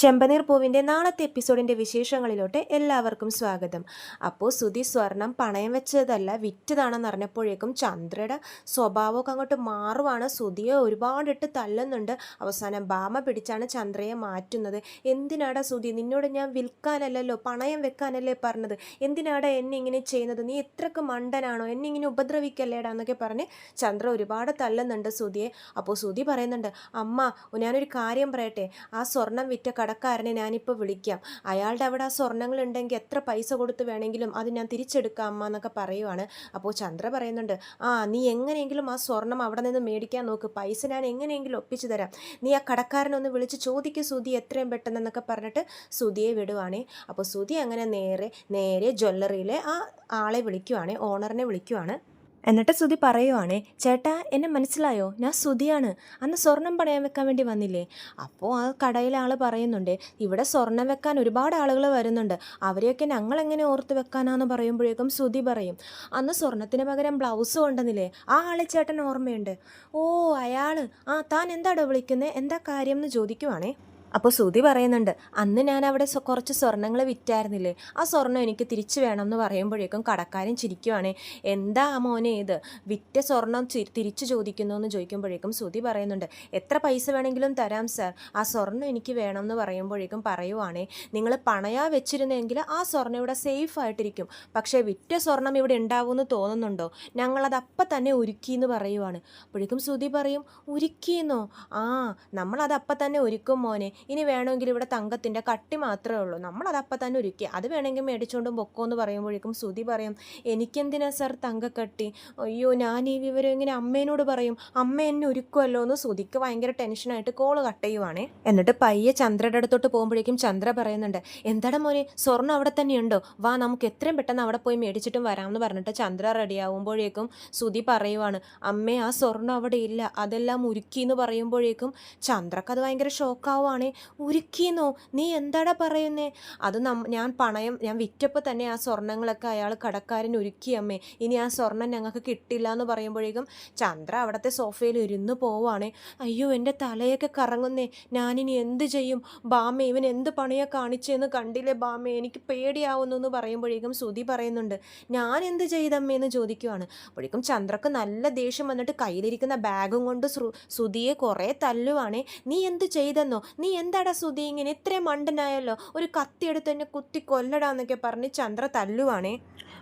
ചെമ്പനീർ പൂവിന്റെ നാളത്തെ എപ്പിസോഡിന്റെ വിശേഷങ്ങളിലോട്ട് എല്ലാവർക്കും സ്വാഗതം. അപ്പോൾ സുധി സ്വർണം പണയം വെച്ചതല്ല വിറ്റതാണെന്ന് അറിഞ്ഞപ്പോഴേക്കും ചന്ദ്രയുടെ സ്വഭാവമൊക്കെ അങ്ങോട്ട് മാറുവാണ്. സുധിയെ ഒരുപാടിട്ട് തല്ലുന്നുണ്ട്. അവസാനം ഭാമ പിടിച്ചാണ് ചന്ദ്രയെ മാറ്റുന്നത്. എന്തിനാടാ സുധി നിന്നോട് ഞാൻ വിൽക്കാനല്ലല്ലോ പണയം വെക്കാനല്ലേ പറഞ്ഞത്? എന്തിനാടാ എന്നെ ഇങ്ങനെ ചെയ്യുന്നത്? നീ എത്രക്ക് മണ്ടനാണോ? എന്നെ ഇങ്ങനെ ഉപദ്രവിക്കല്ലേടാ എന്നൊക്കെ പറഞ്ഞ് ചന്ദ്ര ഒരുപാട് തല്ലുന്നുണ്ട് സുധിയെ അപ്പോൾ സുധി പറയുന്നുണ്ട് അമ്മ ഞാനൊരു കാര്യം പറയട്ടെ. ആ സ്വർണം വിറ്റ കടക്കാരനെ ഞാനിപ്പോൾ വിളിക്കാം. അയാളുടെ അവിടെ ആ സ്വർണങ്ങളുണ്ടെങ്കിൽ എത്ര പൈസ കൊടുത്ത് വേണമെങ്കിലും അത് ഞാൻ തിരിച്ചെടുക്കാം അമ്മ എന്നൊക്കെ പറയുവാണ്. അപ്പോൾ ചന്ദ്ര പറയുന്നുണ്ട് ആ നീ എങ്ങനെയെങ്കിലും ആ സ്വർണം അവിടെ നിന്ന് മേടിക്കാൻ നോക്ക്. പൈസ ഞാൻ എങ്ങനെയെങ്കിലും ഒപ്പിച്ചു തരാം. നീ ആ കടക്കാരനൊന്ന് വിളിച്ച് ചോദിക്കും സുധി എത്രയും പെട്ടെന്നെന്നൊക്കെ പറഞ്ഞിട്ട് സുധിയെ വിടുവാണേ. അപ്പോൾ സുധി അങ്ങനെ നേരെ നേരെ ജ്വല്ലറിയിലെ ആ ആളെ വിളിക്കുവാണേ ഓണറിനെ വിളിക്കുവാണ്. എന്നിട്ട് സുതി പറയുവാണേ ചേട്ടാ എന്നെ മനസ്സിലായോ? ഞാൻ സുതിയാണ് അന്ന് സ്വർണം പണയം വെക്കാൻ വേണ്ടി വന്നില്ലേ? അപ്പോൾ ആ കടയിലെ ആൾ പറയുന്നുണ്ട് ഇവിടെ സ്വർണം വെക്കാൻ ഒരുപാട് ആളുകൾ വരുന്നുണ്ട്. അവരെയൊക്കെ ഞങ്ങൾ എങ്ങനെ ഓർത്ത് വെക്കാനാന്ന് പറയുമ്പോഴേക്കും സുതി പറയും അന്ന് സ്വർണത്തിന് പകരം ബ്ലൗസ് കൊണ്ടുവന്നില്ലേ? ആ ആളെ ചേട്ടൻ ഓർമ്മയുണ്ട്. ഓ അയാൾ ആ താൻ എന്താടോ വിളിക്കുന്നത് എന്താ കാര്യം? എന്ന് ചോദിക്കുവാണേ. അപ്പോൾ ശ്രുതി പറയുന്നുണ്ട് അന്ന് ഞാൻ അവിടെ കുറച്ച് സ്വർണങ്ങൾ വിറ്റായിരുന്നില്ലേ? ആ സ്വർണം എനിക്ക് തിരിച്ചു വേണം എന്ന് പറയുമ്പോഴേക്കും കടക്കാരൻ ചിരിക്കുവാണേ. എന്താ ആ മോനെ ഇത്? വിറ്റ സ്വർണം തിരിച്ചു ചോദിക്കുന്നു എന്ന് ചോദിക്കുമ്പോഴേക്കും ശ്രുതി പറയുന്നുണ്ട് എത്ര പൈസ വേണമെങ്കിലും തരാം സാർ. ആ സ്വർണം എനിക്ക് വേണം എന്ന് പറയുമ്പോഴേക്കും പറയുവാണേ നിങ്ങൾ പണയാ വെച്ചിരുന്നെങ്കിൽ ആ സ്വർണം ഇവിടെ സേഫ് ആയിട്ടിരിക്കും. പക്ഷേ വിറ്റ സ്വർണം ഇവിടെ ഉണ്ടാവുമെന്ന് തോന്നുന്നുണ്ടോ? ഞങ്ങളത് അപ്പം തന്നെ ഒരുക്കി എന്ന് പറയുവാണ്. അപ്പോഴേക്കും ശ്രുതി പറയും ഒരുക്കിയെന്നോ? ആ നമ്മളത് അപ്പം തന്നെ ഒരുക്കും മോനെ. ഇനി വേണമെങ്കിൽ ഇവിടെ തങ്കത്തിന്റെ കട്ടി മാത്രമേ ഉള്ളൂ. നമ്മളത് അപ്പം തന്നെ ഒരുക്കി. അത് വേണമെങ്കിൽ മേടിച്ചുകൊണ്ടും പൊക്കോ എന്ന് പറയുമ്പോഴേക്കും ശ്രുതി പറയും എനിക്കെന്തിനാ സർ തങ്കക്കട്ടി? അയ്യോ ഞാൻ ഈ വിവരം ഇങ്ങനെ അമ്മേനോട് പറയും. അമ്മ എന്നെ ഒരുക്കുമല്ലോ എന്ന് ശ്രുതിക്ക് ഭയങ്കര ടെൻഷനായിട്ട് കോൾ കട്ട് ചെയ്യുവാണേ. എന്നിട്ട് പയ്യെ ചന്ദ്രയുടെ അടുത്തോട്ട് പോകുമ്പോഴേക്കും ചന്ദ്ര പറയുന്നുണ്ട് എന്താടാ മോനെ സ്വർണം അവിടെ തന്നെയുണ്ടോ? വാ നമുക്ക് എത്രയും പെട്ടെന്ന് അവിടെ പോയി മേടിച്ചിട്ടും വരാമെന്ന് പറഞ്ഞിട്ട് ചന്ദ്ര റെഡി ആവുമ്പോഴേക്കും സുധി പറയുവാണ് അമ്മേ ആ സ്വർണം അവിടെ ഇല്ല. അതെല്ലാം ഉരുക്കി എന്ന് പറയുമ്പോഴേക്കും ചന്ദ്രക്ക് അത് ഭയങ്കര ഷോക്കാവുകയാണേ ഉരുക്കിയെന്നോ നീ എന്താടാ പറയുന്നേ? അത് ഞാൻ പണയം ഞാൻ വിറ്റപ്പോൾ തന്നെ ആ സ്വർണങ്ങളൊക്കെ അയാൾ കടക്കാരൻ ഒരുക്കി അമ്മേ. ഇനി ആ സ്വർണം ഞങ്ങൾക്ക് കിട്ടില്ല എന്ന് പറയുമ്പോഴേക്കും ചന്ദ്ര അവിടുത്തെ സോഫയിൽ ഇരുന്ന് പോവാണേ. അയ്യോ എന്റെ തലയൊക്കെ കറങ്ങുന്നേ. ഞാനിനി എന്ത് ചെയ്യും? ബാമ ഇവൻ എന്ത് പണിയാ കാണിച്ചെന്ന് കണ്ടില്ലേ ബാമ എനിക്ക് പേടിയാവുന്നു എന്ന് പറയുമ്പോഴേക്കും സുധി പറയുന്നുണ്ട്. ഞാൻ എന്ത് ചെയ്തമ്മേ? എന്ന് ചോദിക്കുവാണ്. അപ്പോഴേക്കും ചന്ദ്രക്ക് നല്ല ദേഷ്യം വന്നിട്ട് കയ്യിലിരിക്കുന്ന ബാഗും കൊണ്ട് ശ്രു സുധിയെ കുറേ തല്ലുവാണേ. നീ എന്ത് ചെയ്തെന്നോ? നീ എന്താടാ സുധി ഇങ്ങനെ ഇത്രയും മണ്ടനായല്ലോ? ഒരു കത്തിയെടുത്ത് എന്നെ കുത്തി കൊല്ലടാന്നൊക്കെ പറഞ്ഞ് ചന്ദ്ര തല്ലുവാണേ.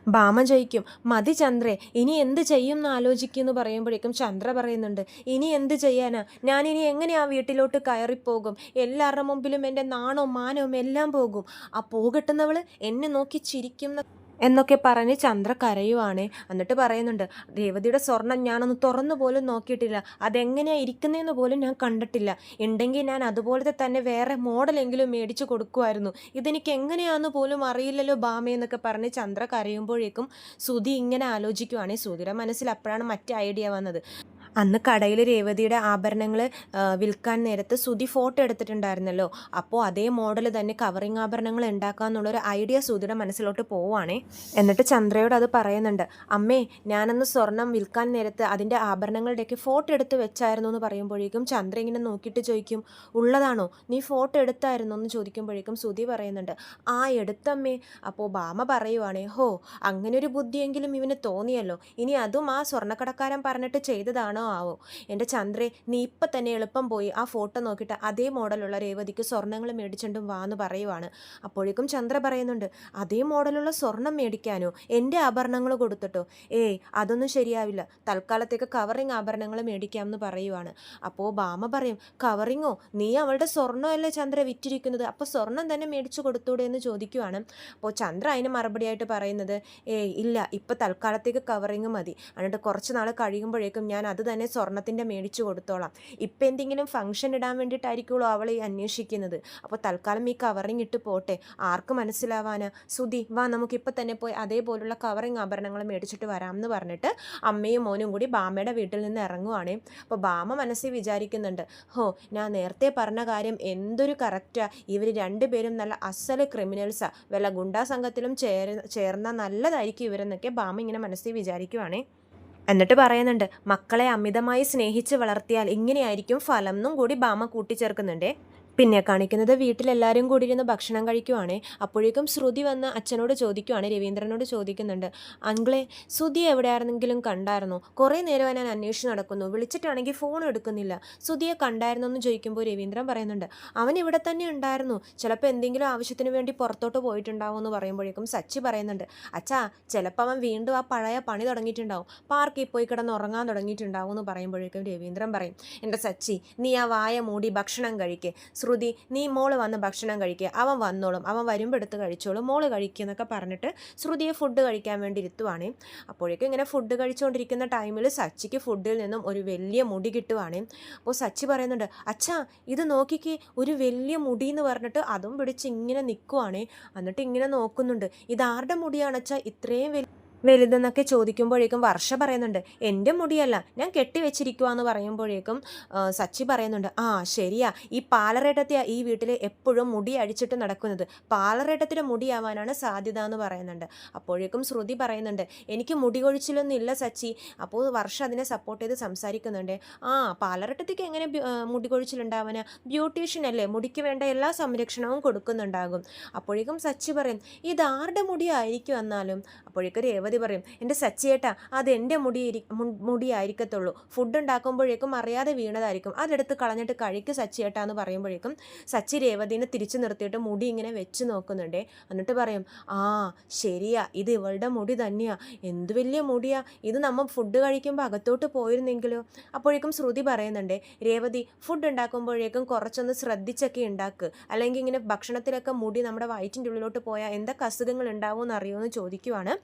ഭാമ ജയിക്കും. മതി ചന്ദ്രെ ഇനി എന്ത് ചെയ്യും എന്ന് ആലോചിക്കുമെന്ന് പറയുമ്പോഴേക്കും ചന്ദ്ര പറയുന്നുണ്ട് ഇനി എന്ത് ചെയ്യാനാ? ഞാനിനി എങ്ങനെ ആ വീട്ടിലോട്ട് കയറിപ്പോകും? എല്ലാവരുടെ മുമ്പിലും എന്റെ നാണവും മാനവും എല്ലാം പോകും. ആ പോകട്ടുന്നവൾ എന്നെ നോക്കി ചിരിക്കും എന്നൊക്കെ പറഞ്ഞ് ചന്ദ്ര കരയുവാണ്. എന്നിട്ട് പറയുന്നുണ്ട് രേവതിയുടെ സ്വർണം ഞാനൊന്ന് തുറന്നു പോലും നോക്കിയിട്ടില്ല. അതെങ്ങനെയാണ് ഇരിക്കുന്നതെന്ന് പോലും ഞാൻ കണ്ടിട്ടില്ല. ഉണ്ടെങ്കിൽ ഞാൻ അതുപോലത്തെ തന്നെ വേറെ മോഡലെങ്കിലും മേടിച്ചു കൊടുക്കുമായിരുന്നു ഇതെനിക്ക് എങ്ങനെയാണെന്ന് പോലും അറിയില്ലല്ലോ ബാമേ എന്നൊക്കെ പറഞ്ഞ് ചന്ദ്ര കരയുമ്പോഴേക്കും സുധി ഇങ്ങനെ ആലോചിക്കുവാണ്. സുധിയുടെ മനസ്സിൽ അപ്പോഴാണ് മറ്റേ ഐഡിയ വന്നത്. അന്ന് കടയിൽ രേവതിയുടെ ആഭരണങ്ങൾ വിൽക്കാൻ നേരത്ത് സുതി ഫോട്ടോ എടുത്തിട്ടുണ്ടായിരുന്നല്ലോ. അപ്പോൾ അതേ മോഡൽ തന്നെ കവറിങ് ആഭരണങ്ങൾ ഉണ്ടാക്കാന്നുള്ളൊരു ഐഡിയ സുതിയുടെ മനസ്സിലോട്ട് പോവുകയാണേ എന്നിട്ട് ചന്ദ്രയോട് അത് പറയുന്നുണ്ട്. അമ്മേ ഞാനന്ന് സ്വർണം വിൽക്കാൻ നേരത്ത് അതിന്റെ ആഭരണങ്ങളുടെയൊക്കെ ഫോട്ടോ എടുത്ത് വെച്ചായിരുന്നു എന്ന് പറയുമ്പോഴേക്കും ചന്ദ്ര ഇങ്ങനെ നോക്കിയിട്ട് ചോദിക്കും ഉള്ളതാണോ? നീ ഫോട്ടോ എടുത്തായിരുന്നു? എന്ന് ചോദിക്കുമ്പോഴേക്കും സുതി പറയുന്നുണ്ട് ആ എടുത്തമ്മേ. അപ്പോൾ ബാമ പറയുവാണേ ഹോ അങ്ങനെ ഒരു ബുദ്ധിയെങ്കിലും ഇവന് തോന്നിയല്ലോ. ഇനി അതും ആ സ്വർണക്കടക്കാരൻ പറഞ്ഞിട്ട് ചെയ്തതാണോ? ആവോ. എന്റെ ചന്ദ്രേ നീ ഇപ്പം തന്നെ എളുപ്പം പോയി ആ ഫോട്ടോ നോക്കിയിട്ട് അതേ മോഡലുള്ള രേവതിക്ക് സ്വർണങ്ങൾ മേടിച്ചിട്ടും വാന്ന് പറയുവാണ്. അപ്പോഴേക്കും ചന്ദ്ര പറയുന്നുണ്ട് അതേ മോഡലുള്ള സ്വർണം മേടിക്കാനോ? എന്റെ ആഭരണങ്ങൾ കൊടുത്തിട്ടോ? ഏയ് അതൊന്നും ശരിയാവില്ല. തൽക്കാലത്തേക്ക് കവറിങ് ആഭരണങ്ങൾ മേടിക്കാമെന്ന് പറയുവാണ്. അപ്പോൾ ബാമ പറയും കവറിങ്ങോ? നീ അവളുടെ സ്വർണമല്ലേ ചന്ദ്ര വിറ്റിരിക്കുന്നത്? അപ്പോൾ സ്വർണം തന്നെ മേടിച്ചു കൊടുത്തൂടെ എന്ന് ചോദിക്കുവാണ്. അപ്പോൾ ചന്ദ്ര അതിന് മറുപടിയായിട്ട് പറയുന്നത് ഏയ് ഇല്ല ഇപ്പോൾ തൽക്കാലത്തേക്ക് കവറിങ് മതി. എന്നിട്ട് കുറച്ച് നാൾ കഴിയുമ്പോഴേക്കും ഞാൻ അത് സ്വർണത്തിന്റെ മേടിച്ചു കൊടുത്തോളാം. ഇപ്പം എന്തെങ്കിലും ഫംഗ്ഷൻ ഇടാൻ വേണ്ടിയിട്ടായിരിക്കുമല്ലോ അവൾ ഈ അന്വേഷിക്കുന്നത്. അപ്പോൾ തൽക്കാലം ഈ കവറിങ് ഇട്ട് പോട്ടെ. ആർക്ക് മനസ്സിലാവാന്? സുധി വാ നമുക്കിപ്പോൾ തന്നെ പോയി അതേപോലുള്ള കവറിങ് ആഭരണങ്ങൾ മേടിച്ചിട്ട് വരാം എന്ന് പറഞ്ഞിട്ട് അമ്മയും മോനും കൂടി ബാമയുടെ വീട്ടിൽ നിന്ന് ഇറങ്ങുവാണ്. അപ്പോൾ ബാമ മനസ്സിൽ വിചാരിക്കുന്നുണ്ട് ഹോ ഞാൻ നേരത്തെ പറഞ്ഞ കാര്യം എന്തൊരു കറക്റ്റാ ഇവർ രണ്ടുപേരും നല്ല അസൽ ക്രിമിനൽസാ വല്ല ഗുണ്ടാ സംഘത്തിലും ചേർ ചേർന്ന നല്ലതായിരിക്കും ഇവരെന്നൊക്കെ ബാമ ഇങ്ങനെ മനസ്സിൽ വിചാരിക്കുവാണേ. എന്നിട്ട് പറയുന്നുണ്ട് മക്കളെ അമിതമായി സ്നേഹിച്ച് വളർത്തിയാൽ ഇങ്ങനെയായിരിക്കും ഫലം എന്നും കൂടി ബാമ കൂട്ടിച്ചേർക്കുന്നുണ്ടേ. പിന്നെ കാണിക്കുന്നത് വീട്ടിലെല്ലാവരും കൂടി ഇരുന്ന് ഭക്ഷണം കഴിക്കുവാണ്. അപ്പോഴേക്കും ശ്രുതി വന്ന് അച്ഛനോട് ചോദിക്കുവാണ് രവീന്ദ്രനോട് ചോദിക്കുന്നുണ്ട്. അങ്കിളെ ശ്രുതി എവിടെയായിരുന്നെങ്കിലും കണ്ടായിരുന്നോ? കുറേ നേരം ഞാൻ അന്വേഷിച്ച് നടക്കുന്നു. വിളിച്ചിട്ടാണെങ്കിൽ ഫോൺ എടുക്കുന്നില്ല. ശ്രുതിയെ കണ്ടായിരുന്നോ എന്ന് ചോദിക്കുമ്പോൾ രവീന്ദ്രൻ പറയുന്നുണ്ട്. അവൻ ഇവിടെ തന്നെ ഉണ്ടായിരുന്നു. ചിലപ്പോൾ എന്തെങ്കിലും ആവശ്യത്തിന് വേണ്ടി പുറത്തോട്ട് പോയിട്ടുണ്ടാവും എന്ന് പറയുമ്പോഴേക്കും സച്ചി പറയുന്നുണ്ട്. അച്ഛാ ചിലപ്പോൾ അവൻ വീണ്ടും ആ പഴയ പണി തുടങ്ങിയിട്ടുണ്ടാവും. പാർക്കിൽ പോയി കിടന്ന് ഉറങ്ങാൻ തുടങ്ങിയിട്ടുണ്ടാവും എന്ന് പറയുമ്പോഴേക്കും രവീന്ദ്രൻ പറയും. എന്റെ സച്ചി നീ ആ വായ മൂടി ഭക്ഷണം കഴിക്കേ. ശ്രുതി നീ മോൾ വന്ന് ഭക്ഷണം കഴിക്കുക അവൻ വന്നോളും. അവൻ വരുമ്പോൾ എടുത്ത് കഴിച്ചോളും. മോൾ കഴിക്കുക എന്നൊക്കെ പറഞ്ഞിട്ട് ശ്രുതിയെ ഫുഡ് കഴിക്കാൻ വേണ്ടി ഇരുത്തുവാണ്. അപ്പോഴേക്കും ഇങ്ങനെ ഫുഡ് കഴിച്ചുകൊണ്ടിരിക്കുന്ന ടൈമിൽ സച്ചിക്ക് ഫുഡിൽ നിന്നും ഒരു വലിയ മുടി കിട്ടുവാണ്. അപ്പോൾ സച്ചി പറയുന്നുണ്ട് അച്ഛാ ഇത് നോക്കിക്കേ. ഒരു വലിയ മുടി എന്ന് പറഞ്ഞിട്ട് അതും പിടിച്ച് ഇങ്ങനെ നിൽക്കുവാണ് എന്നിട്ട് ഇങ്ങനെ നോക്കുന്നുണ്ട്. ഇതാരുടെ മുടിയാണ് അച്ഛാ ഇത്രയും വലിയ വലുതെന്നൊക്കെ ചോദിക്കുമ്പോഴേക്കും വർഷ പറയുന്നുണ്ട് എന്റെ മുടിയല്ല ഞാൻ കെട്ടി വെച്ചിരിക്കുക എന്ന് പറയുമ്പോഴേക്കും സച്ചി പറയുന്നുണ്ട് ആ ശരിയാ ഈ പാലറേട്ടത്തെ ഈ വീട്ടിൽ എപ്പോഴും മുടി അഴിച്ചിട്ട് നടക്കുന്നത് പാലറേട്ടത്തിന്റെ മുടിയാവാനാണ് സാധ്യത എന്ന് പറയുന്നുണ്ട്. അപ്പോഴേക്കും ശ്രുതി പറയുന്നുണ്ട് എനിക്ക് മുടി കൊഴിച്ചിലൊന്നും ഇല്ല സച്ചി അപ്പോൾ വർഷ അതിനെ സപ്പോർട്ട് ചെയ്ത് സംസാരിക്കുന്നുണ്ട്. ആ പാലറേട്ടത്തേക്ക് എങ്ങനെ മുടി കൊഴിച്ചിലുണ്ടാവാന്? ബ്യൂട്ടീഷ്യൻ അല്ലേ മുടിക്ക് വേണ്ട എല്ലാ സംരക്ഷണവും കൊടുക്കുന്നുണ്ടാകും. അപ്പോഴേക്കും സച്ചി പറയും ഇതാരുടെ മുടിയായിരിക്കും എന്നാലും അപ്പോഴേക്കും രേവതി പറയും എന്റെ സച്ചിയേട്ടാ അത് എന്റെ മുടി മുടിയായിരിക്കത്തുള്ളൂ ഫുഡ് ഉണ്ടാക്കുമ്പോഴേക്കും അറിയാതെ വീണതായിരിക്കും. അതെടുത്ത് കളഞ്ഞിട്ട് കഴിക്ക് സച്ചിയേട്ടാ എന്ന് പറയുമ്പോഴേക്കും സച്ചി രേവതിനെ തിരിച്ചു നിർത്തിയിട്ട് മുടി ഇങ്ങനെ വെച്ച് നോക്കുന്നുണ്ടേ. എന്നിട്ട് പറയും ആ ശരിയാ ഇത് ഇവളുടെ മുടി തന്നെയാ. എന്ത് വലിയ മുടിയാ. ഇത് നമ്മൾ ഫുഡ് കഴിക്കുമ്പോൾ അകത്തോട്ട് പോയിരുന്നെങ്കിലോ? അപ്പോഴേക്കും ശ്രുതി പറയുന്നുണ്ട് രേവതി ഫുഡ് ഉണ്ടാക്കുമ്പോഴേക്കും കുറച്ചൊന്ന് ശ്രദ്ധിച്ചൊക്കെ ഉണ്ടാക്ക്. അല്ലെങ്കിൽ ഇങ്ങനെ ഭക്ഷണത്തിലൊക്കെ മുടി നമ്മുടെ വയറ്റിന്റെ ഉള്ളിലോട്ട് പോയാൽ എന്തൊക്കെ അസുഖങ്ങൾ ഉണ്ടാവുമെന്ന് അറിയുമെന്ന് ചോദിക്കുവാണ്.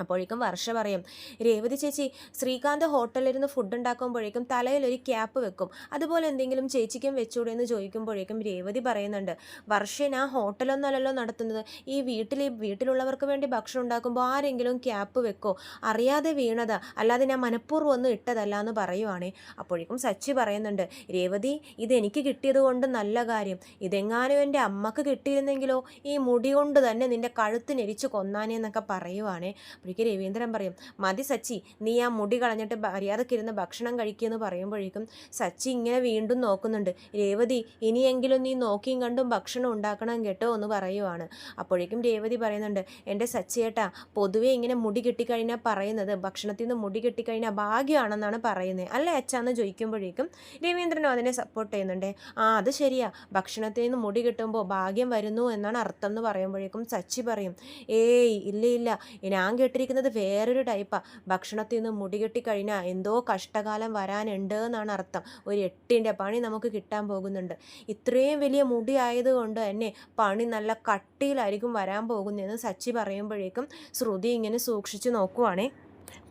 അപ്പോഴേക്കും വർഷ പറയും രേവതി ചേച്ചി ശ്രീകാന്ത് ഹോട്ടലിലിരുന്ന് ഫുഡ് ഉണ്ടാക്കുമ്പോഴേക്കും തലയിൽ ഒരു ക്യാപ്പ് വെക്കും. അതുപോലെ എന്തെങ്കിലും ചേച്ചിക്കും വെച്ചൂടെ എന്ന് ചോദിക്കുമ്പോഴേക്കും രേവതി പറയുന്നുണ്ട് വർഷേന ഞാൻ ഹോട്ടലൊന്നല്ലല്ലോ നടത്തുന്നത്. ഈ വീട്ടിൽ വീട്ടിലുള്ളവർക്ക് വേണ്ടി ഭക്ഷണം ഉണ്ടാക്കുമ്പോൾ ആരെങ്കിലും ക്യാപ്പ് വെക്കോ? അറിയാതെ വീണതാ. അല്ലാതെ ഞാൻ മനഃപൂർവം ഒന്നും ഇട്ടതല്ല എന്ന് പറയുവാണേ. അപ്പോഴേക്കും സച്ചി പറയുന്നുണ്ട് രേവതി ഇതെനിക്ക് കിട്ടിയത് കൊണ്ട് നല്ല കാര്യം. ഇതെങ്ങാനും എന്റെ അമ്മയ്ക്ക് കിട്ടിയിരുന്നെങ്കിലോ? ഈ മുടി കൊണ്ട് തന്നെ നിന്റെ കഴുത്തിനെരിച്ച് കൊന്നാനേ എന്നൊക്കെ പറയുവാണേ. അപ്പോഴേക്ക് രവീന്ദ്രൻ പറയും മതി സച്ചി നീ ആ മുടി കളഞ്ഞിട്ട് മര്യാദക്കിരുന്ന് ഭക്ഷണം കഴിക്കുമെന്ന് പറയുമ്പോഴേക്കും സച്ചി ഇങ്ങനെ വീണ്ടും നോക്കുന്നുണ്ട് രേവതി ഇനിയെങ്കിലും നീ നോക്കിയും കണ്ടും ഭക്ഷണം ഉണ്ടാക്കണം കേട്ടോ എന്ന് പറയുവാണ്. അപ്പോഴേക്കും രേവതി പറയുന്നുണ്ട് എന്റെ സച്ചിയേട്ടാ പൊതുവേ ഇങ്ങനെ മുടി കിട്ടിക്കഴിഞ്ഞാൽ പറയുന്നത് ഭക്ഷണത്തിൽ നിന്ന് മുടി കിട്ടിക്കഴിഞ്ഞാൽ ഭാഗ്യമാണെന്നാണ് പറയുന്നത് അല്ലേ അച്ഛാന്ന് ചോദിക്കുമ്പോഴേക്കും രവീന്ദ്രനും അതിനെ സപ്പോർട്ട് ചെയ്യുന്നുണ്ട് ആ അത് ശരിയാ ഭക്ഷണത്തിൽ നിന്ന് മുടി കിട്ടുമ്പോൾ ഭാഗ്യം വരുന്നു എന്നാണ് അർത്ഥം എന്ന് പറയുമ്പോഴേക്കും സച്ചി പറയും ഏയ് ഇല്ല ഇല്ല ഞാൻ കേട്ടിരിക്കുന്നത് വേറൊരു ടൈപ്പാണ് ഭക്ഷണത്തിൽ നിന്ന് മുടി കെട്ടിക്കഴിഞ്ഞാൽ എന്തോ കഷ്ടകാലം വരാനുണ്ട് എന്നാണ് അർത്ഥം. ഒരു എട്ടിന്റെ പണി നമുക്ക് കിട്ടാൻ പോകുന്നുണ്ട്. ഇത്രയും വലിയ മുടി ആയതുകൊണ്ട് തന്നെ പണി നല്ല കട്ടിയിലായിരിക്കും വരാൻ പോകുന്നതെന്ന് സച്ചി പറയുമ്പോഴേക്കും ശ്രുതി ഇങ്ങനെ സൂക്ഷിച്ചു നോക്കുവാണേ.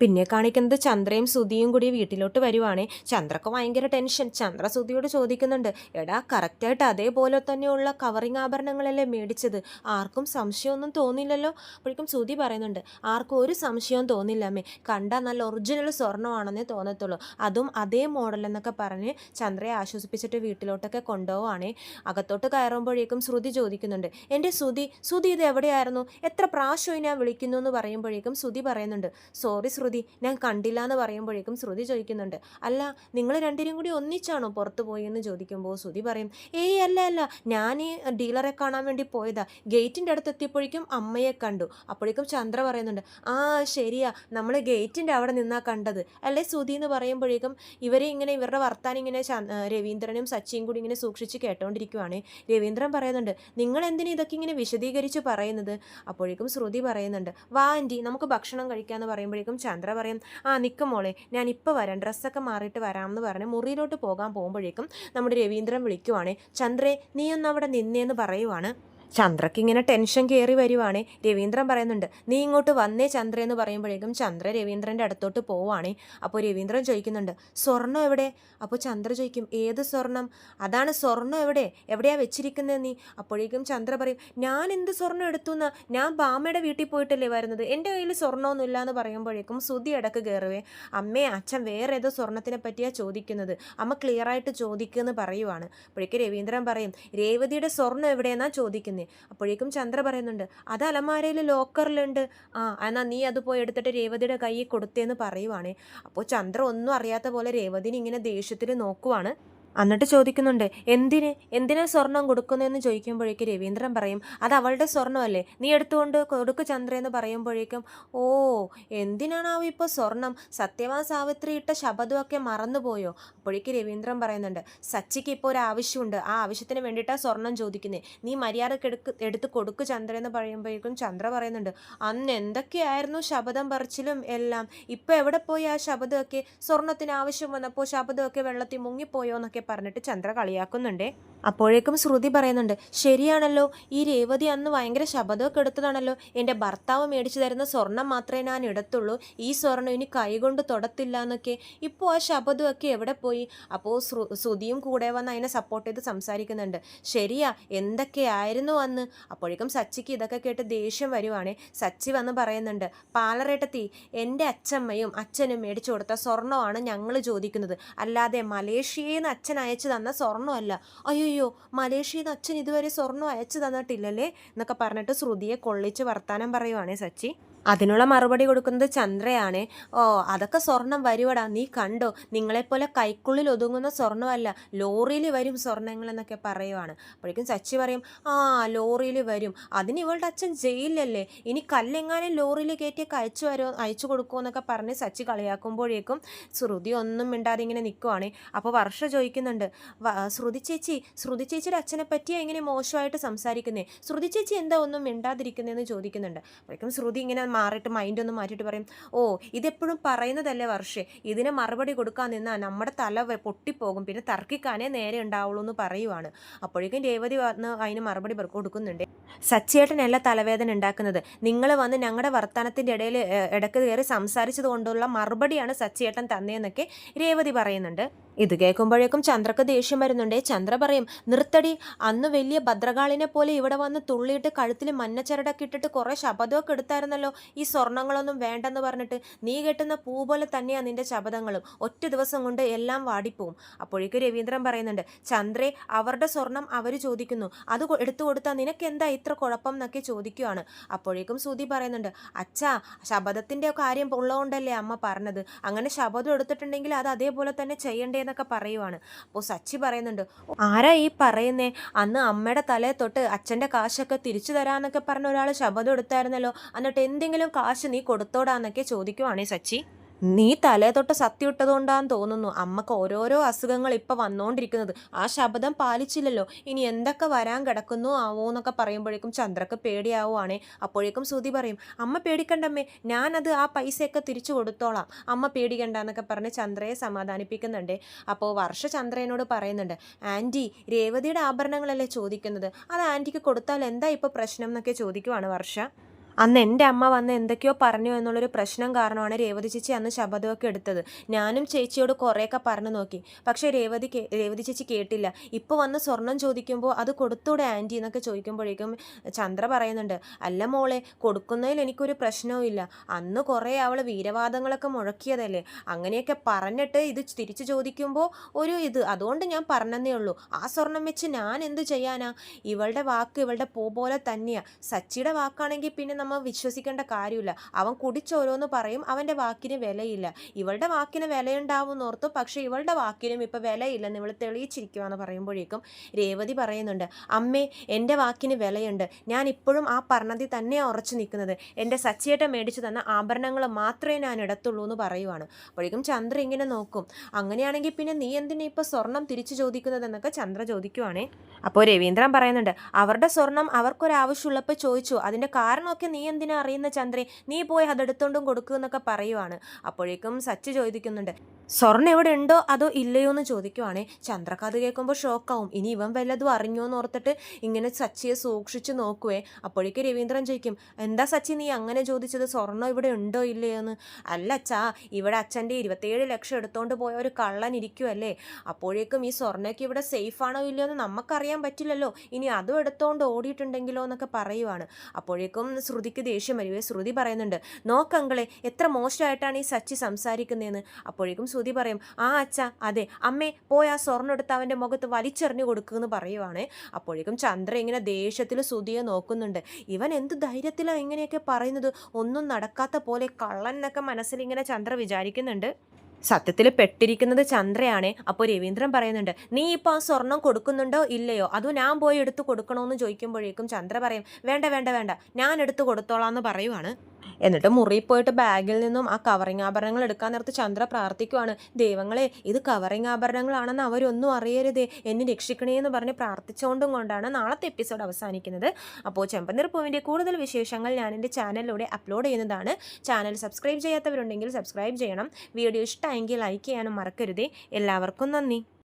പിന്നെ കാണിക്കുന്നത് ചന്ദ്രയും സുധിയും കൂടി വീട്ടിലോട്ട് വരുവാണേ. ചന്ദ്രക്ക് ഭയങ്കര ടെൻഷൻ ചന്ദ്ര സുധിയോട് ചോദിക്കുന്നുണ്ട് എടാ കറക്റ്റായിട്ട് അതേപോലെ തന്നെയുള്ള കവറിങ് ആഭരണങ്ങളല്ലേ മേടിച്ചത്? ആർക്കും സംശയമൊന്നും തോന്നില്ലല്ലോ? അപ്പോഴേക്കും സുധി പറയുന്നുണ്ട് ആർക്കും ഒരു സംശയവും തോന്നില്ല കണ്ടാൽ നല്ല ഒറിജിനൽ സ്വർണമാണെന്നേ തോന്നത്തുള്ളൂ. അതും അതേ മോഡൽ എന്നൊക്കെ പറഞ്ഞ് ചന്ദ്രയെ ആശ്വസിപ്പിച്ചിട്ട് വീട്ടിലോട്ടൊക്കെ കൊണ്ടുപോവാണേ. അകത്തോട്ട് കയറുമ്പോഴേക്കും ശ്രുതി ചോദിക്കുന്നുണ്ട് എന്റെ സുധി സുധി ഇത് എവിടെയായിരുന്നു? എത്ര പ്രാവശ്യം ഞാൻ വിളിക്കുന്നു എന്ന് പറയുമ്പോഴേക്കും സുധി പറയുന്നുണ്ട് സോറി ശ്രുതി ഞാൻ കണ്ടില്ല എന്ന് പറയുമ്പോഴേക്കും ശ്രുതി ചോദിക്കുന്നുണ്ട്. അല്ല നിങ്ങൾ രണ്ടുപേരും കൂടി ഒന്നിച്ചാണോ പുറത്ത് പോയെന്ന് ചോദിക്കുമ്പോൾ ശ്രുതി പറയും ഏയ് അല്ല അല്ല ഞാൻ ഈ ഡീലറെ കാണാൻ വേണ്ടി പോയതാ. ഗേറ്റിന്റെ അടുത്ത് എത്തിയപ്പോഴേക്കും അമ്മയെ കണ്ടു. അപ്പോഴേക്കും ചന്ദ്ര പറയുന്നുണ്ട് ആ ശരിയാ നമ്മൾ ഗേറ്റിന്റെ അവിടെ നിന്നാ കണ്ടത്. അല്ലേ ശ്രുതി എന്ന് പറയുമ്പോഴേക്കും ഇവരെ ഇങ്ങനെ ഇവരുടെ വർത്താനം ഇങ്ങനെ രവീന്ദ്രനും സച്ചിയും കൂടി ഇങ്ങനെ സൂക്ഷിച്ച് കേട്ടോണ്ടിരിക്കുവാണ്. രവീന്ദ്രൻ പറയുന്നുണ്ട് നിങ്ങൾ എന്തിനാ ഇതൊക്കെ ഇങ്ങനെ വിശദീകരിച്ച് പറയുന്നത്? അപ്പോഴേക്കും ശ്രുതി പറയുന്നുണ്ട് വാ ആന്റി നമുക്ക് ഭക്ഷണം കഴിക്കാമെന്ന് പറയുമ്പോഴേക്കും ചന്ദ്ര പറയും ആ നിൽക്കും മോളെ ഞാൻ ഇപ്പോൾ വരാം ഡ്രസ്സൊക്കെ മാറിയിട്ട് വരാമെന്ന് പറഞ്ഞ് മുറിയിലോട്ട് പോകാൻ പോകുമ്പോഴേക്കും നമ്മുടെ രവീന്ദ്രൻ വിളിക്കുവാണേ ചന്ദ്രേ നീ ഒന്ന് അവിടെ നിന്നേന്ന് പറയുവാണ്. ചന്ദ്രക്ക് ഇങ്ങനെ ടെൻഷൻ കയറി വരുവാണേ. രവീന്ദ്രൻ പറയുന്നുണ്ട് നീ ഇങ്ങോട്ട് വന്നേ ചന്ദ്ര എന്ന് പറയുമ്പോഴേക്കും ചന്ദ്ര രവീന്ദ്രന്റെ അടുത്തോട്ട് പോവാണേ. അപ്പോൾ രവീന്ദ്രൻ ചോദിക്കുന്നുണ്ട് സ്വർണം എവിടെ? അപ്പോൾ ചന്ദ്ര ചോദിക്കും ഏത് സ്വർണം അതാണ് സ്വർണം എവിടെ? എവിടെയാ വെച്ചിരിക്കുന്നത് നീ? അപ്പോഴേക്കും ചന്ദ്ര പറയും ഞാൻ എന്ത് സ്വർണം എടുത്തു ഞാൻ ബാമയുടെ വീട്ടിൽ പോയിട്ടല്ലേ വരുന്നത്? എന്റെ കയ്യിൽ സ്വർണമൊന്നുമില്ല എന്ന് പറയുമ്പോഴേക്കും സുതി ഇടയ്ക്ക് കയറുവേ അമ്മേ അച്ഛൻ വേറെ ഏതോ സ്വർണത്തിനെ പറ്റിയാണ് ചോദിക്കുന്നത്. അമ്മ ക്ലിയറായിട്ട് ചോദിക്കുമെന്ന് പറയുവാണ്. അപ്പോഴേക്കും രവീന്ദ്രൻ പറയും രേവതിയുടെ സ്വർണം എവിടെയെന്നാ ചോദിക്കുന്നത് അപ്പോഴേക്കും ചന്ദ്ര പറയുന്നുണ്ട് അത് അലമാരയിൽ ലോക്കറിലുണ്ട്. ആ എന്നാൽ നീ അത് പോയി എടുത്തിട്ട് രേവതിയുടെ കയ്യിൽ കൊടുത്തേന്ന് പറയുവാണേ. അപ്പോൾ ചന്ദ്ര ഒന്നും അറിയാത്ത പോലെ രേവതിനെ ഇങ്ങനെ ദേഷ്യത്തിൽ നോക്കുവാണ്. എന്നിട്ട് ചോദിക്കുന്നുണ്ട് എന്തിന്? എന്തിനാ സ്വർണം കൊടുക്കുന്നതെന്ന് ചോദിക്കുമ്പോഴേക്കും രവീന്ദ്രൻ പറയും അത് അവളുടെ സ്വർണമല്ലേ നീ എടുത്തുകൊണ്ട് കൊടുക്ക് ചന്ദ്ര എന്ന് പറയുമ്പോഴേക്കും ഓ എന്തിനാണ് അവ ഇപ്പോൾ സ്വർണം? സത്യവാൻ സാവിത്രി ഇട്ട ശബദമൊക്കെ മറന്നുപോയോ? അപ്പോഴേക്കും രവീന്ദ്രൻ പറയുന്നുണ്ട് സച്ചിക്ക് ഇപ്പോൾ ഒരു ആവശ്യമുണ്ട്. ആ ആവശ്യത്തിന് വേണ്ടിയിട്ടാണ് സ്വർണം ചോദിക്കുന്നത് നീ മര്യാദയ്ക്ക് എടുക്ക് എടുത്ത് കൊടുക്ക് ചന്ദ്ര എന്ന് പറയുമ്പോഴേക്കും ചന്ദ്ര പറയുന്നുണ്ട് അന്ന് എന്തൊക്കെയായിരുന്നു ശബദം പറിച്ചിലും എല്ലാം? ഇപ്പോൾ എവിടെ പോയി ആ ശബദമൊക്കെ സ്വർണത്തിന് ആവശ്യം വന്നപ്പോൾ ശബദമൊക്കെ വെള്ളത്തിൽ മുങ്ങിപ്പോയോ എന്നൊക്കെ പറഞ്ഞിട്ട് ചന്ദ്ര കളിയാക്കുന്നുണ്ട്. അപ്പോഴേക്കും ശ്രുതി പറയുന്നുണ്ട് ശരിയാണല്ലോ ഈ രേവതി അന്ന് ഭയങ്കര ശബദമൊക്കെ എടുത്തതാണല്ലോ. എന്റെ ഭർത്താവ് മേടിച്ചു തരുന്ന സ്വർണം മാത്രമേ ഞാൻ ഇടത്തുള്ളൂ ഈ സ്വർണം ഇനി കൈകൊണ്ട് തൊടത്തില്ല എന്നൊക്കെ. ഇപ്പോൾ ആ ശബദമൊക്കെ എവിടെ പോയി? അപ്പോൾ ശ്രുതിയും കൂടെ വന്ന് അതിനെ സപ്പോർട്ട് ചെയ്ത് സംസാരിക്കുന്നുണ്ട് ശരിയാ എന്തൊക്കെയായിരുന്നു അന്ന്? അപ്പോഴേക്കും സച്ചിക്ക് ഇതൊക്കെ കേട്ട് ദേഷ്യം വരുവാണേ. സച്ചി വന്ന് പറയുന്നുണ്ട് പാലറേട്ടത്തി എന്റെ അച്ഛമ്മയും അച്ഛനും മേടിച്ചു കൊടുത്ത സ്വർണമാണ് ഞങ്ങൾ ചോദിക്കുന്നത്. അല്ലാതെ മലേഷ്യയിൽ നിന്ന് അച്ഛൻ അയച്ചു തന്ന സ്വർണമല്ല. അയ്യോയ്യോ മലേഷ്യയിൽ അച്ഛൻ ഇതുവരെ സ്വർണം അയച്ചു തന്നിട്ടില്ലല്ലേ? എന്നൊക്കെ പറഞ്ഞിട്ട് ശ്രുതിയെ കൊള്ളിച്ച് വർത്താനം പറയുവാണേ സച്ചി. അതിനുള്ള മറുപടി കൊടുക്കുന്നത് ചന്ദ്രയാണ്. ഓ അതൊക്കെ സ്വർണം വരുവടാ. നീ കണ്ടോ? നിങ്ങളെപ്പോലെ കൈക്കുള്ളിൽ ഒതുങ്ങുന്ന സ്വർണമല്ല ലോറിയിൽ വരും സ്വർണങ്ങൾ എന്നൊക്കെ പറയുവാണ്. അപ്പോഴേക്കും സച്ചി പറയും ആ ലോറിയിൽ വരും. അതിന് ഇവളുടെ അച്ഛൻ ജയിലല്ലേ ഇനി കല്ലെങ്ങാനും ലോറിയിൽ കയറ്റിയൊക്കെ അയച്ചു വരുമോ അയച്ചു കൊടുക്കുമോ എന്നൊക്കെ പറഞ്ഞ് സച്ചി കളിയാക്കുമ്പോഴേക്കും ശ്രുതി ഒന്നും മിണ്ടാതെ ഇങ്ങനെ നിൽക്കുവാണ് അപ്പോൾ വർഷ ചോദിക്കുന്നുണ്ട് "വ- ശ്രുതി ചേച്ചി ശ്രുതി ചേച്ചിയുടെ അച്ഛനെ പറ്റിയാ ഇങ്ങനെ മോശമായിട്ട് സംസാരിക്കുന്നേ? ശ്രുതി ചേച്ചി എന്താ ഒന്നും മിണ്ടാതിരിക്കുന്നതെന്ന് ചോദിക്കുന്നുണ്ട്. അപ്പോഴേക്കും ശ്രുതി ഇങ്ങനെ മാറിയിട്ട് മൈൻഡ് ഒന്ന് മാറ്റിയിട്ട് പറയും ഓ ഇതെപ്പോഴും പറയുന്നതല്ലേ വർഷേ ഇതിന് മറുപടി കൊടുക്കാൻ നിന്നാൽ നമ്മുടെ തല പൊട്ടിപ്പോകും പിന്നെ തർക്കിക്കാനേ നേരെ ഉണ്ടാവുള്ളൂ എന്ന് പറയുവാണ്. അപ്പോഴേക്കും രേവതി വന്ന് അതിന് മറുപടി കൊടുക്കുന്നുണ്ട്. സച്ചേട്ടനല്ല തലവേദന ഉണ്ടാക്കുന്നത്. നിങ്ങൾ വന്ന് ഞങ്ങളുടെ വർത്തമാനത്തിന്റെ ഇടയിൽ ഇടയ്ക്ക് കയറി സംസാരിച്ചത് കൊണ്ടുള്ള മറുപടിയാണ് സച്ചേട്ടൻ തന്നേന്നൊക്കെ രേവതി പറയുന്നുണ്ട്. ഇത് കേൾക്കുമ്പോഴേക്കും ചന്ദ്രക്ക് ദേഷ്യം വരുന്നുണ്ടേ. ചന്ദ്ര പറയും നിർത്തടി അന്ന് വലിയ ഭദ്രകാളിനെ പോലെ ഇവിടെ വന്ന് തുള്ളിയിട്ട് കഴുത്തിൽ മഞ്ഞച്ചരടൊക്കെ ഇട്ടിട്ട് കുറേ ശബ്ദമൊക്കെ എടുത്തായിരുന്നല്ലോ. ഈ സ്വർണങ്ങളൊന്നും വേണ്ടെന്ന് പറഞ്ഞിട്ട് നീ കെട്ടുന്ന പൂ പോലെ തന്നെയാണ് നിന്റെ ശബദങ്ങളും ഒറ്റ ദിവസം കൊണ്ട് എല്ലാം വാടിപ്പോവും. അപ്പോഴേക്കും രവീന്ദ്രൻ പറയുന്നുണ്ട് ചന്ദ്രേ അവരുടെ സ്വർണം അവർ ചോദിക്കുന്നു. അത് എടുത്തു കൊടുത്താൽ നിനക്ക് എന്താ ഇത്ര കുഴപ്പം എന്നൊക്കെ ചോദിക്കുവാണ്. അപ്പോഴേക്കും സുധി പറയുന്നുണ്ട് അച്ഛാ ശബദത്തിന്റെ കാര്യം ഉള്ളതുകൊണ്ടല്ലേ അമ്മ പറഞ്ഞത്. അങ്ങനെ ശബദം എടുത്തിട്ടുണ്ടെങ്കിൽ അത് അതേപോലെ തന്നെ ചെയ്യണ്ടേന്നൊക്കെ പറയുവാണ്. അപ്പോൾ സച്ചി പറയുന്നുണ്ട് ആരാ ഈ പറയുന്നേ? അന്ന് അമ്മയുടെ തലയെ തൊട്ട് അച്ഛന്റെ കാശൊക്കെ തിരിച്ചു തരാമെന്നൊക്കെ പറഞ്ഞ ഒരാൾ ശബദം എടുത്തായിരുന്നല്ലോ. എന്നിട്ട് എന്തെങ്കിലും കാശ് നീ കൊടുത്തോടാന്നൊക്കെ ചോദിക്കുവാണേ സച്ചി. നീ തലേ തൊട്ട് സത്യം ഇട്ടതുകൊണ്ടാന്ന് തോന്നുന്നു. അമ്മയ്ക്ക് ഓരോരോ അസുഖങ്ങൾ ഇപ്പം വന്നുകൊണ്ടിരിക്കുന്നത് ആ ശബ്ദം പാലിച്ചില്ലല്ലോ. ഇനി എന്തൊക്കെ വരാൻ കിടക്കുന്നു ആവോ എന്നൊക്കെ പറയുമ്പോഴേക്കും ചന്ദ്രക്ക് പേടിയാവുകയാണേ അപ്പോഴേക്കും സുതി പറയും അമ്മ പേടിക്കണ്ടമ്മേ. ഞാനത് ആ പൈസയൊക്കെ തിരിച്ചു കൊടുത്തോളാം. അമ്മ പേടിക്കണ്ട എന്നൊക്കെ പറഞ്ഞ് ചന്ദ്രയെ സമാധാനിപ്പിക്കുന്നുണ്ട്. അപ്പോൾ വർഷ ചന്ദ്രയനോട് പറയുന്നുണ്ട് ആന്റി രേവതിയുടെ ആഭരണങ്ങളല്ലേ ചോദിക്കുന്നത്? അത് ആന്റിക്ക് കൊടുത്താൽ എന്താ ഇപ്പോൾ പ്രശ്നം? എന്നൊക്കെ ചോദിക്കുവാണ് വർഷ. അന്ന് എന്റെ അമ്മ വന്ന് എന്തൊക്കെയോ പറഞ്ഞു എന്നുള്ളൊരു പ്രശ്നം കാരണമാണ് രേവതി ചേച്ചി അന്ന് ശബദമൊക്കെ എടുത്തത്. ഞാനും ചേച്ചിയോട് കുറേയൊക്കെ പറഞ്ഞു നോക്കി. പക്ഷേ രേവതി രേവതി ചേച്ചി കേട്ടില്ല. ഇപ്പോൾ വന്ന് സ്വർണം ചോദിക്കുമ്പോൾ അത് കൊടുത്തൂടെ ആന്റി എന്നൊക്കെ ചോദിക്കുമ്പോഴേക്കും ചന്ദ്ര പറയുന്നുണ്ട് അല്ല മോളെ കൊടുക്കുന്നതിൽ എനിക്കൊരു പ്രശ്നവും ഇല്ല. അന്ന് കുറേ അവൾ വീരവാദങ്ങളൊക്കെ മുഴക്കിയതല്ലേ. അങ്ങനെയൊക്കെ പറഞ്ഞിട്ട് ഇത് തിരിച്ചു ചോദിക്കുമ്പോൾ ഒരു ഇത് അതുകൊണ്ട് ഞാൻ പറഞ്ഞതേ ഉള്ളൂ. ആ സ്വർണം വെച്ച് ഞാൻ എന്ത് ചെയ്യാനാ? ഇവളുടെ വാക്ക് ഇവളുടെ പോ പോലെ തന്നെയാണ് സച്ചിയുടെ വാക്കാണെങ്കിൽ പിന്നെ നമ്മൾ വിശ്വസിക്കേണ്ട കാര്യമില്ല. അവൻ കുടിച്ചോരോന്ന് പറയും അവന്റെ വാക്കിന് വിലയില്ല. ഇവളുടെ വാക്കിന് വിലയുണ്ടാവും ഓർത്തു പക്ഷേ ഇവളുടെ വാക്കിനും ഇപ്പം വിലയില്ലെന്ന് ഇവൾ തെളിയിച്ചിരിക്കുകയെന്ന് പറയുമ്പോഴേക്കും രേവതി പറയുന്നുണ്ട് അമ്മേ എന്റെ വാക്കിന് വിലയുണ്ട്. ഞാൻ ഇപ്പോഴും ആ പറഞ്ഞതിൽ തന്നെ ഉറച്ചു നിൽക്കുന്നത്. എന്റെ സച്ചിയേട്ട മേടിച്ചു തന്ന ആഭരണങ്ങൾ മാത്രമേ ഞാൻ ഇടത്തുള്ളൂ എന്ന് പറയുവാണ്. അപ്പോഴേക്കും ചന്ദ്ര ഇങ്ങനെ നോക്കും അങ്ങനെയാണെങ്കിൽ പിന്നെ നീ എന്തിനാ ഇപ്പോൾ സ്വർണം തിരിച്ചു ചോദിക്കുന്നതെന്നൊക്കെ ചന്ദ്ര ചോദിക്കുവാണേ. അപ്പോൾ രവീന്ദ്രൻ പറയുന്നുണ്ട് അവരുടെ സ്വർണം അവർക്കൊരാവശ്യമുള്ളപ്പോൾ ചോദിച്ചു. അതിന്റെ കാരണമൊക്കെ നീ എന്തിനാ അറിയുന്ന ചന്ദ്രേ? നീ പോയി അതെടുത്തോണ്ടും കൊടുക്കുക എന്നൊക്കെ പറയുവാണ്. അപ്പോഴേക്കും സച്ച് ചോദിക്കുന്നുണ്ട് സ്വർണ എവിടെ ഉണ്ടോ? അതോ ഇല്ലയോ? എന്ന് ചോദിക്കുവാണേ. ചന്ദ്രക്ക് അത് കേൾക്കുമ്പോൾ ഷോക്കാവും. ഇനി ഇവൻ വല്ലതും അറിഞ്ഞോ എന്ന് ഓർത്തിട്ട് ഇങ്ങനെ സച്ചിയെ സൂക്ഷിച്ച് നോക്കുവേ. അപ്പോഴേക്കും രവീന്ദ്രൻ ചോദിക്കും എന്താ സച്ചി നീ അങ്ങനെ ചോദിച്ചത്? സ്വർണം ഇവിടെ ഉണ്ടോ ഇല്ലയോ എന്ന്? അല്ല അച്ഛാ ഇവിടെ അച്ഛന്റെ ഇരുപത്തേഴ് ലക്ഷം എടുത്തോണ്ട് പോയ ഒരു കള്ളൻ ഇരിക്കുമല്ലേ അപ്പോഴേക്കും ഈ സ്വർണയ്ക്ക് ഇവിടെ സേഫ് ആണോ ഇല്ലയോ എന്ന് നമുക്കറിയാൻ പറ്റില്ലല്ലോ. ഇനി അതും എടുത്തോണ്ട് ഓടിയിട്ടുണ്ടെങ്കിലോ? എന്നൊക്കെ പറയുവാണ്. അപ്പോഴേക്കും ശ്രുതിക്ക് ദേഷ്യം വരുവേ ശ്രുതി പറയുന്നുണ്ട് നോക്കങ്കളെ എത്ര മോശമായിട്ടാണ് ഈ സച്ചി സംസാരിക്കുന്നതെന്ന് അപ്പോഴേക്കും ശ്രുതി പറയും ആ അച്ഛ അതെ അമ്മേ പോയി ആ സ്വർണം എടുത്ത് അവന്റെ മുഖത്ത് വലിച്ചെറിഞ്ഞു കൊടുക്കുമെന്ന് പറയുവാണ്. അപ്പോഴേക്കും ചന്ദ്ര ഇങ്ങനെ ദേഷ്യത്തിൽ ശ്രുതിയെ നോക്കുന്നുണ്ട്. ഇവൻ എന്ത് ധൈര്യത്തിലാണ് ഇങ്ങനെയൊക്കെ പറയുന്നത്? ഒന്നും നടക്കാത്ത പോലെ കള്ളൻ എന്നൊക്കെ മനസ്സിൽ ഇങ്ങനെ ചന്ദ്ര വിചാരിക്കുന്നുണ്ട്. സത്യത്തിൽ പെട്ടിരിക്കുന്നത് ചന്ദ്രയാണ്. അപ്പോൾ രവീന്ദ്രൻ പറയുന്നുണ്ട് നീ ഇപ്പോൾ ആ സ്വർണം കൊടുക്കുന്നുണ്ടോ? ഇല്ലയോ? അതോ ഞാൻ പോയി എടുത്ത് കൊടുക്കണമെന്ന് ചോദിക്കുമ്പോഴേക്കും ചന്ദ്ര പറയും വേണ്ട വേണ്ട വേണ്ട. ഞാൻ എടുത്ത് കൊടുത്തോളാം എന്ന് പറയുവാണ്. എന്നിട്ട് മുറിയിൽ പോയിട്ട് ബാഗിൽ നിന്നും ആ കവറിങ് ആഭരണങ്ങൾ എടുക്കാൻ നേരത്ത് ചന്ദ്ര പ്രാർത്ഥിക്കുവാണ്. ദൈവങ്ങളെ ഇത് കവറിങ് ആഭരണങ്ങളാണെന്ന് അവരൊന്നും അറിയരുതേ. എന്നെ രക്ഷിക്കണേ എന്ന് പറഞ്ഞ് പ്രാർത്ഥിച്ചുകൊണ്ടും കൊണ്ടാണ് നാളത്തെ എപ്പിസോഡ് അവസാനിക്കുന്നത്. അപ്പോൾ ചെമ്പനീർ പൂവിന്റെ കൂടുതൽ വിശേഷങ്ങൾ ഞാൻ എന്റെ ചാനലിലൂടെ അപ്ലോഡ് ചെയ്യുന്നതാണ്. ചാനൽ സബ്സ്ക്രൈബ് ചെയ്യാത്തവരുണ്ടെങ്കിൽ സബ്സ്ക്രൈബ് ചെയ്യണം. വീഡിയോ ഇഷ്ടമെങ്കിൽ ലൈക്ക് ചെയ്യാനും മറക്കരുതേ. എല്ലാവർക്കും നന്ദി.